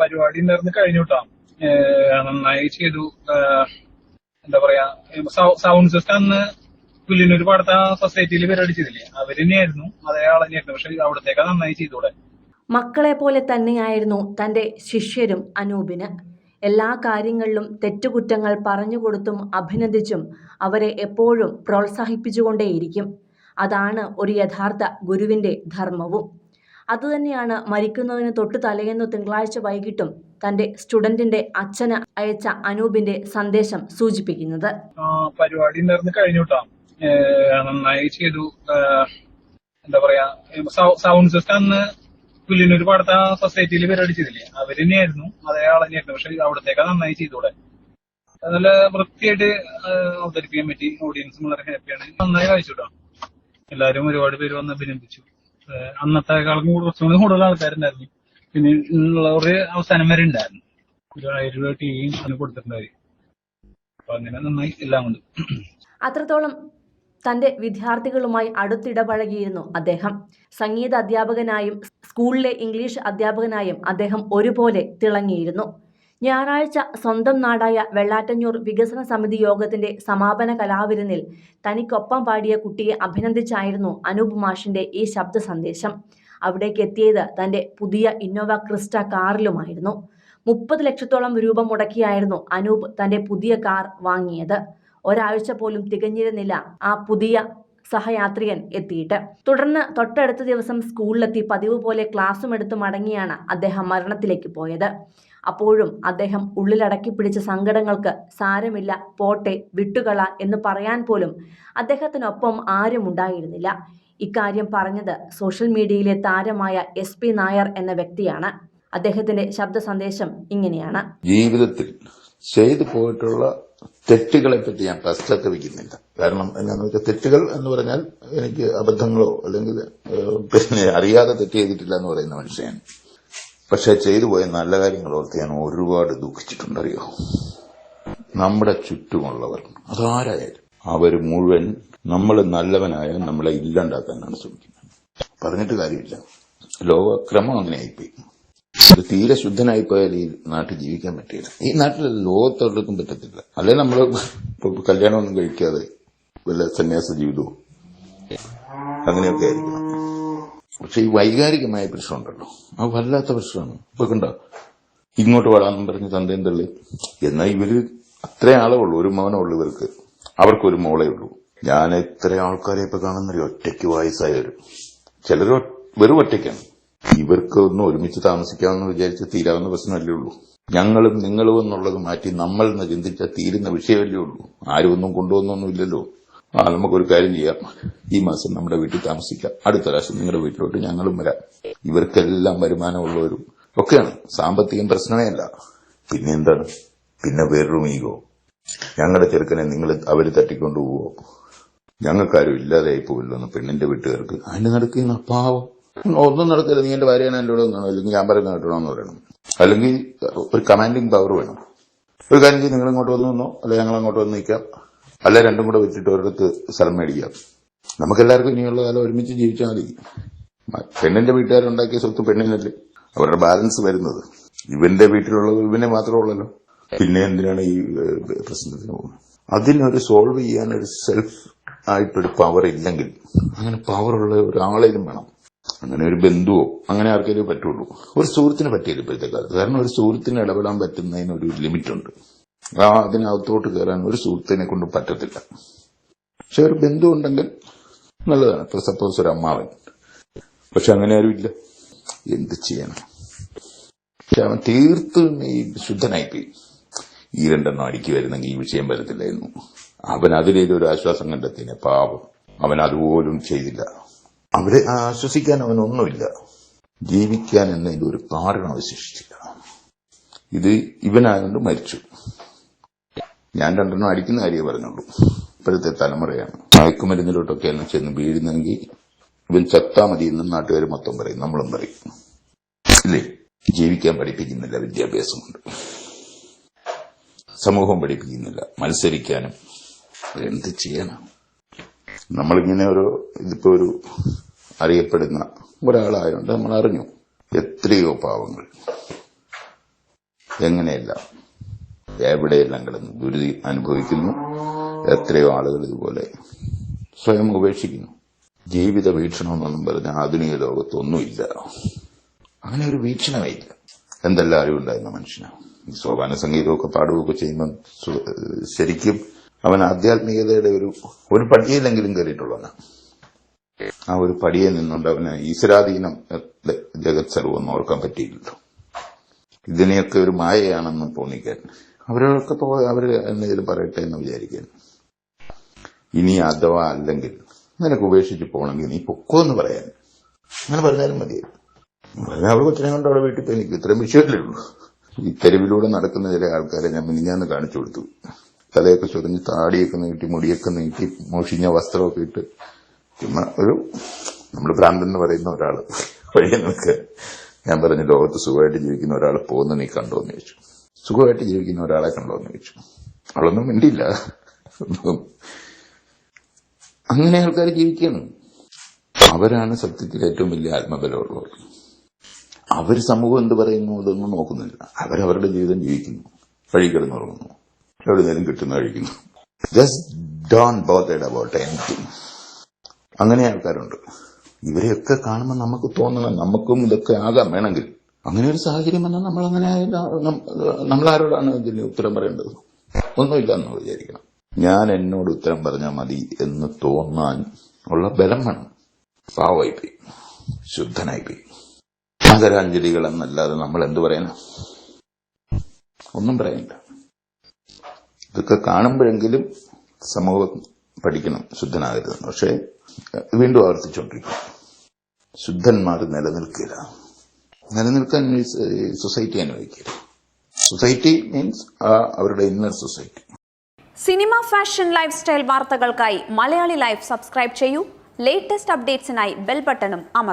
പരിപാടി ഉണ്ടായിരുന്നു കഴിഞ്ഞു നന്നായി ചെയ്തു. എന്താ പറയാ സൗണ്ട് സിസ്റ്റം അന്ന് പുല്ലിനൊരു പാടത്തെ സൊസൈറ്റിയിൽ പരിപാടി ചെയ്തില്ലേ അവർ തന്നെയായിരുന്നു. അതേ ആൾ തന്നെയായിരുന്നു. പക്ഷെ അവിടത്തേക്ക് നന്നായി ചെയ്തൂടെ. മക്കളെ പോലെ തന്നെയായിരുന്നു തന്റെ ശിഷ്യരും അനൂപിന്. എല്ലാ കാര്യങ്ങളിലും തെറ്റുകുറ്റങ്ങൾ പറഞ്ഞുകൊടുത്തും അഭിനന്ദിച്ചും അവരെ എപ്പോഴും പ്രോത്സാഹിപ്പിച്ചുകൊണ്ടേയിരിക്കും. അതാണ് ഒരു യഥാർത്ഥ ഗുരുവിന്റെ ധർമ്മവും. അതുതന്നെയാണ് മരിക്കുന്നതിന് തൊട്ടു തലേന്നു തിങ്കളാഴ്ച വൈകിട്ടും തന്റെ സ്റ്റുഡന്റിന്റെ അച്ഛന് അയച്ച അനൂപിന്റെ സന്ദേശം സൂചിപ്പിക്കുന്നത്. പരിപാടി ഉണ്ടായിരുന്നു കഴിഞ്ഞു കേട്ടോ നന്നായി ചെയ്തു. എന്താ പറയാ സൗണ്ട് സിസ്റ്റം അന്ന് പുല്ലിനൂർ പാടത്ത സൊസൈറ്റിയിൽ പരിപാടി ചെയ്തില്ലേ അവർ തന്നെയായിരുന്നു അതേ ആൾ പക്ഷെ അവിടത്തേക്കാ നന്നായി ചെയ്തൂടെ. നല്ല വൃത്തിയായിട്ട് അവതരിപ്പിക്കാൻ പറ്റി. ഓഡിയൻസും വളരെ ഹാപ്പിയാണ് നന്നായി വായിച്ചു കേട്ടോ എല്ലാരും ഒരുപാട് പേര് വന്ന് അഭിനന്ദിച്ചു. അന്നത്തെക്കാളും കൂടുതൽ കുറച്ചുകൂടി കൂടുതൽ ആൾക്കാരുണ്ടായിരുന്നു. പിന്നെ ഉള്ള ഒരു അവസാനം വരെ ഉണ്ടായിരുന്നു. ഒരു ആയിരം രൂപ ടിവിയും അതിന് കൊടുത്തിട്ടുണ്ടായി. അപ്പൊ അങ്ങനെ നന്നായി എല്ലാം കൊണ്ട് അത്രത്തോളം തന്റെ വിദ്യാർത്ഥികളുമായി അടുത്തിടപഴകിയിരുന്നു അദ്ദേഹം. സംഗീത അധ്യാപകനായും സ്കൂളിലെ ഇംഗ്ലീഷ് അധ്യാപകനായും അദ്ദേഹം ഒരുപോലെ തിളങ്ങിയിരുന്നു. ഞായറാഴ്ച സ്വന്തം നാടായ വെള്ളാറ്റഞ്ഞൂർ വികസന സമിതി യോഗത്തിന്റെ സമാപന കലാവിരുന്നിൽ തനിക്കൊപ്പം പാടിയ കുട്ടിയെ അഭിനന്ദിച്ചായിരുന്നു അനൂപ് മാഷിന്റെ ഈ ശബ്ദ സന്ദേശം. അവിടേക്ക് എത്തിയത് തന്റെ പുതിയ ഇന്നോവ ക്രിസ്റ്റ കാറിലുമായിരുന്നു. മുപ്പത് ലക്ഷത്തോളം രൂപ മുടക്കിയായിരുന്നു അനൂപ് തന്റെ പുതിയ കാർ വാങ്ങിയത്. ഒരാഴ്ച പോലും തികഞ്ഞിരുന്നില്ല ആ പുതിയ സഹയാത്രികൻ എത്തിയിട്ട്. തുടർന്ന് തൊട്ടടുത്ത ദിവസം സ്കൂളിലെത്തി പതിവ് പോലെ ക്ലാസ്സും എടുത്ത് മടങ്ങിയാണ് അദ്ദേഹം മരണത്തിലേക്ക് പോയത്. അപ്പോഴും അദ്ദേഹം ഉള്ളിലടക്കി പിടിച്ച സങ്കടങ്ങൾക്ക് സാരമില്ല പോട്ടെ വിട്ടുകള എന്ന് പറയാൻ പോലും അദ്ദേഹത്തിനൊപ്പം ആരും ഉണ്ടായിരുന്നില്ല. ഇക്കാര്യം പറഞ്ഞത് സോഷ്യൽ മീഡിയയിലെ താരമായ എസ് പി നായർ എന്ന വ്യക്തിയാണ്. അദ്ദേഹത്തിന്റെ ശബ്ദ സന്ദേശം ഇങ്ങനെയാണ്. ജീവിതത്തിൽ ചെയ്തു പോയിട്ടുള്ള തെറ്റുകളെ പറ്റി ഞാൻ പശ്ചാത്തപിക്കുന്നില്ല കാരണം എന്താണെന്ന് വെച്ചാൽ തെറ്റുകൾ എന്ന് പറഞ്ഞാൽ എനിക്ക് അബദ്ധങ്ങളോ അല്ലെങ്കിൽ പിന്നെ അറിയാതെ തെറ്റ് ചെയ്തിട്ടില്ല എന്ന് പറയുന്ന മനുഷ്യൻ പക്ഷെ ചെയ്തു പോയ നല്ല കാര്യങ്ങൾ ഓർത്ത് ഞാൻ ഒരുപാട് ദുഃഖിച്ചിട്ടുണ്ടറിയോ? നമ്മുടെ ചുറ്റുമുള്ളവർ അതാരായാലും അവർ മുഴുവൻ നമ്മൾ നല്ലവനായ നമ്മളെ ഇല്ലാണ്ടാക്കാനാണ് ശ്രമിക്കുന്നത്. പറഞ്ഞിട്ട് കാര്യമില്ല. ലോകക്രമം അങ്ങനെ ആയിപ്പോയി തീരെ ശുദ്ധനായി പോയാൽ ഈ നാട്ടിൽ ജീവിക്കാൻ പറ്റില്ല ഈ നാട്ടിൽ ലോകത്തൊരിടത്തും പറ്റത്തില്ല. അല്ലെ നമ്മൾ കല്യാണമൊന്നും കഴിക്കാതെ വല്ല സന്യാസ ജീവിതവും അങ്ങനെയൊക്കെ ആയിരിക്കണം. പക്ഷെ ഈ വൈകാരികമായ പ്രശ്നമുണ്ടല്ലോ. അത് വല്ലാത്ത പ്രശ്നമാണ്. ഇപ്പൊ കണ്ടോ? ഇങ്ങോട്ട് വരാമെന്നും പറഞ്ഞ് തന്തയും തള്ളി. എന്നാൽ ഇവർ അത്രേ ആളേ ഉള്ളൂ ഒരു ഉള്ളൂ ഇവർക്ക്. അവർക്കൊരു മോളേ ഉള്ളൂ. ഞാൻ എത്ര ആൾക്കാരെ ഇപ്പൊ കാണുന്നൊരു ഒറ്റയ്ക്ക് വയസ്സായവര് ചിലർ വെറും ഒറ്റയ്ക്കാണ്. ഇവർക്ക് ഒന്ന് ഒരുമിച്ച് താമസിക്കാമെന്ന് വിചാരിച്ച് തീരാവുന്ന പ്രശ്നമല്ലേ ഉള്ളൂ. ഞങ്ങളും നിങ്ങളും എന്നുള്ളത് മാറ്റി നമ്മൾ എന്ന് ചിന്തിച്ച തീരുന്ന വിഷയമല്ലേ ഉള്ളൂ. ആരും ഒന്നും കൊണ്ടുവന്നൊന്നുമില്ലല്ലോ. ആ നമുക്കൊരു കാര്യം ചെയ്യാം. ഈ മാസം നമ്മുടെ വീട്ടിൽ താമസിക്കാം. അടുത്ത പ്രാവശ്യം നിങ്ങളുടെ വീട്ടിലോട്ട് ഞങ്ങളും വരാം. ഇവർക്കെല്ലാം വരുമാനമുള്ളവരും ഒക്കെയാണ്. സാമ്പത്തികം പ്രശ്നമേ അല്ല പിന്നെ എന്താണ്? പിന്നെ വേറൊരു ഈഗോ. ഞങ്ങളുടെ ചെറുക്കനെ നിങ്ങൾ അവർ തട്ടിക്കൊണ്ടുപോവോ? ഞങ്ങൾക്കാരും ഇല്ലാതെയായി പോവില്ലോ എന്ന് പെണ്ണിന്റെ വീട്ടുകാർക്ക്. അതിന്റെ നടക്കുന്ന പാവം. ഒന്നും നടക്കില്ല. നീ എന്റെ ഭാര്യയാണ് എന്റെ കൂടെ അല്ലെങ്കിൽ ഞാൻ പറയുന്ന കേട്ടണമെന്ന് പറയണം. അല്ലെങ്കിൽ ഒരു കമാൻഡിങ് പവർ വേണം. ഒരു കാര്യം നിങ്ങൾ ഇങ്ങോട്ട് വന്ന് നിന്നോ. അല്ലെ ഞങ്ങൾ അങ്ങോട്ട് വന്ന് നിൽക്കാം. അല്ല രണ്ടും കൂടെ വെച്ചിട്ട് ഒരിടത്ത് സ്ഥലം മേടിക്കാം. നമുക്കെല്ലാവർക്കും ഇനിയുള്ള കാലം ഒരുമിച്ച് ജീവിച്ചാൽ മതി. പെണ്ണിന്റെ വീട്ടുകാരുണ്ടാക്കിയ സ്വത്ത് പെണ്ണിനല്ലേ? അവരുടെ ബാലൻസ് വരുന്നത്. ഇവന്റെ വീട്ടിലുള്ളത് ഇവനെ മാത്രമേ ഉള്ളല്ലോ. പിന്നെ എന്തിനാണ് ഈ പ്രശ്നത്തിന് പോകുന്നത്? അതിനൊരു സോൾവ് ചെയ്യാൻ ഒരു സെൽഫ് ആയിട്ടൊരു പവർ ഇല്ലെങ്കിൽ അങ്ങനെ പവറുള്ള ഒരാളേലും വേണം. അങ്ങനെ ഒരു ബന്ധുവോ അങ്ങനെ ആർക്കെങ്കിലും പറ്റുള്ളൂ. ഒരു സുഹൃത്തിന് പറ്റിയില്ല ഇപ്പോഴത്തെ കാലത്ത് കാരണം ഒരു സുഹൃത്തിന് ഇടപെടാൻ പറ്റുന്നതിന് ഒരു ലിമിറ്റുണ്ട്. ആ അതിനകത്തോട്ട് കയറാൻ ഒരു സുഹൃത്തിനെ കൊണ്ട് പറ്റത്തില്ല. പക്ഷെ ഒരു ബന്ധു ഉണ്ടെങ്കിൽ നല്ലതാണ്. ഇപ്പൊ സപ്പോസ് ഒരു അമ്മാവൻ. പക്ഷെ അങ്ങനെ ആരും ഇല്ല. എന്ത് ചെയ്യണം? പക്ഷെ അവൻ തീർത്തും ഈ ശുദ്ധനായിപ്പോയി. ഈ രണ്ടെണ്ണം അടിക്ക് വരുന്നെങ്കിൽ ഈ വിഷയം വരത്തില്ലായിരുന്നു. അവൻ അതിലേലും ഒരു ആശ്വാസം കണ്ടെത്തിനെ പാപം അവൻ അതുപോലും ചെയ്തില്ല. അവരെ ആശ്വസിക്കാൻ അവനൊന്നുമില്ല ജീവിക്കാൻ എന്നതിൽ ഒരു കാരണം അവശേഷിച്ചില്ല ഇത് ഇവനായതുകൊണ്ട് മരിച്ചു. ഞാൻ രണ്ടെണ്ണം അടിക്കുന്ന കാര്യമേ പറഞ്ഞുള്ളൂ. ഇപ്പോഴത്തെ തലമുറയാണ്. മയക്കുമരുന്നിലോട്ടൊക്കെയാണ് ചെന്ന് വീഴുന്നെങ്കിൽ ഇവൻ ചത്താ മതി എന്നും നാട്ടുകാർ മൊത്തം പറയും. നമ്മളും പറയും. ഇല്ലേ? ജീവിക്കാൻ പഠിപ്പിക്കുന്നില്ല വിദ്യാഭ്യാസം കൊണ്ട് സമൂഹം പഠിപ്പിക്കുന്നില്ല മത്സരിക്കാനും. എന്ത് ചെയ്യാനാണ് നമ്മളിങ്ങനെ ഒരു ഇതിപ്പോ ഒരു അറിയപ്പെടുന്ന ഒരാളായതുകൊണ്ട് നമ്മൾ അറിഞ്ഞു എത്രയോ പാവങ്ങൾ. എങ്ങനെയല്ല? എവിടെയെല്ലാം കിടന്ന് ദുരിതി അനുഭവിക്കുന്നു? എത്രയോ ആളുകൾ ഇതുപോലെ സ്വയം ഉപേക്ഷിക്കുന്നു. ജീവിത വീക്ഷണം എന്നൊന്നും പറഞ്ഞ ആധുനിക ലോകത്തൊന്നുമില്ല. അങ്ങനെ ഒരു വീക്ഷണമേ ഇല്ല എന്തെല്ലാം അറിവുണ്ടായിരുന്ന മനുഷ്യനാണ് ഈ സോപാന സംഗീതമൊക്കെ പാടുകയൊക്കെ ചെയ്യുമ്പോൾ ശരിക്കും അവൻ ആധ്യാത്മികതയുടെ ഒരു ഒരു പട്ടികയിലെങ്കിലും കയറിയിട്ടുള്ളവനാണ് ആ ഒരു പടിയെ നിന്നുകൊണ്ട് അവന് ഈശ്വരാധീനം ജഗത് സർവം ഓർക്കാൻ പറ്റിയില്ലല്ലോ. ഇതിനെയൊക്കെ ഒരു മായയാണെന്ന് തോന്നിക്കാൻ അവരൊക്കെ തോ അവർ എന്തെങ്കിലും പറയട്ടെ എന്ന് വിചാരിക്കാൻ ഇനി അഥവാ അല്ലെങ്കിൽ നിനക്ക് ഉപേക്ഷിച്ച് പോകണമെങ്കിൽ നീ പൊക്കോ എന്ന് പറയാൻ. അങ്ങനെ പറഞ്ഞാലും മതിയായിരുന്നു അവൾ കൊച്ചിനെ കൊണ്ട് അവിടെ വീട്ടിൽ പോയി എനിക്ക് ഇത്രയും വിഷയമല്ലേ ഉള്ളൂ. ഈ തെരുവിലൂടെ നടക്കുന്ന ചില ആൾക്കാരെ ഞാൻ മിനിഞ്ഞാന്ന് കാണിച്ചു കൊടുത്തു. തലയൊക്കെ ചൊറിഞ്ഞ് താടിയൊക്കെ നീട്ടി മുടിയൊക്കെ നീട്ടി മോഷിഞ്ഞ വസ്ത്രമൊക്കെ ഇട്ട് ചുമ്മാ ഒരു നമ്മൾ ഭ്രാന്തൻ എന്ന് പറയുന്ന ഒരാൾ വഴിയെ നിനക്ക് ഞാൻ പറഞ്ഞു ലോകത്ത് സുഖമായിട്ട് ജീവിക്കുന്ന ഒരാൾ പോകുന്ന നീ കണ്ടോ എന്ന് ചോദിച്ചു. സുഖമായിട്ട് ജീവിക്കുന്ന ഒരാളെ കണ്ടോ എന്ന് ചോദിച്ചു. അവളൊന്നും മിണ്ടിയില്ല. അങ്ങനെ ആൾക്കാർ ജീവിക്കണം അവരാണ് സത്യത്തിൽ ഏറ്റവും വലിയ ആത്മബലമുള്ളവർ. അവർ സമൂഹം എന്ത് പറയുന്നു അതൊന്നും നോക്കുന്നില്ല. അവരവരുടെ ജീവിതം ജീവിക്കുന്നു. വഴി കിടന്നുറങ്ങുന്നു. എവിടെ നേരം കിട്ടുന്ന കഴിക്കുന്നു just don't bothered about anything അങ്ങനെ ആൾക്കാരുണ്ട്. ഇവരെയൊക്കെ കാണുമ്പോൾ നമുക്ക് തോന്നണം നമുക്കും ഇതൊക്കെ ആകാം വേണമെങ്കിൽ. അങ്ങനെ ഒരു സാഹചര്യം വന്നാൽ നമ്മൾ അങ്ങനെ നമ്മൾ ആരോടാണ് ഇതിന് ഉത്തരം പറയേണ്ടത്? ഒന്നുമില്ല എന്ന് വിചാരിക്കണം. ഞാൻ എന്നോട് ഉത്തരം പറഞ്ഞാൽ മതി എന്ന് തോന്നാൻ ഉള്ള ബലം വേണം. പാവമായി പോയി ശുദ്ധനായി പോയി ആദരാഞ്ജലികൾ എന്നല്ലാതെ നമ്മൾ എന്തു പറയണം? ഒന്നും പറയണ്ട. ഇതൊക്കെ കാണുമ്പോഴെങ്കിലും സമൂഹം പഠിക്കണം ശുദ്ധനാകരുത് പക്ഷേ വീണ്ടും ആവർത്തിച്ചുകൊണ്ടിരിക്കും. ശുദ്ധന്മാർ നിലനിൽക്കില്ല. നിലനിൽക്കാൻ മീൻസ് സൊസൈറ്റി അനുവദിക്കില്ല. സൊസൈറ്റി മീൻസ് അവരുടെ inner society cinema fashion life style വാർത്തകൾക്കായി മലയാളി ലൈഫ് സബ്സ്ക്രൈബ് ചെയ്യൂ. ലേറ്റസ്റ്റ് അപ്ഡേറ്റ്സിനായി ബെൽ ബട്ടണും അമർ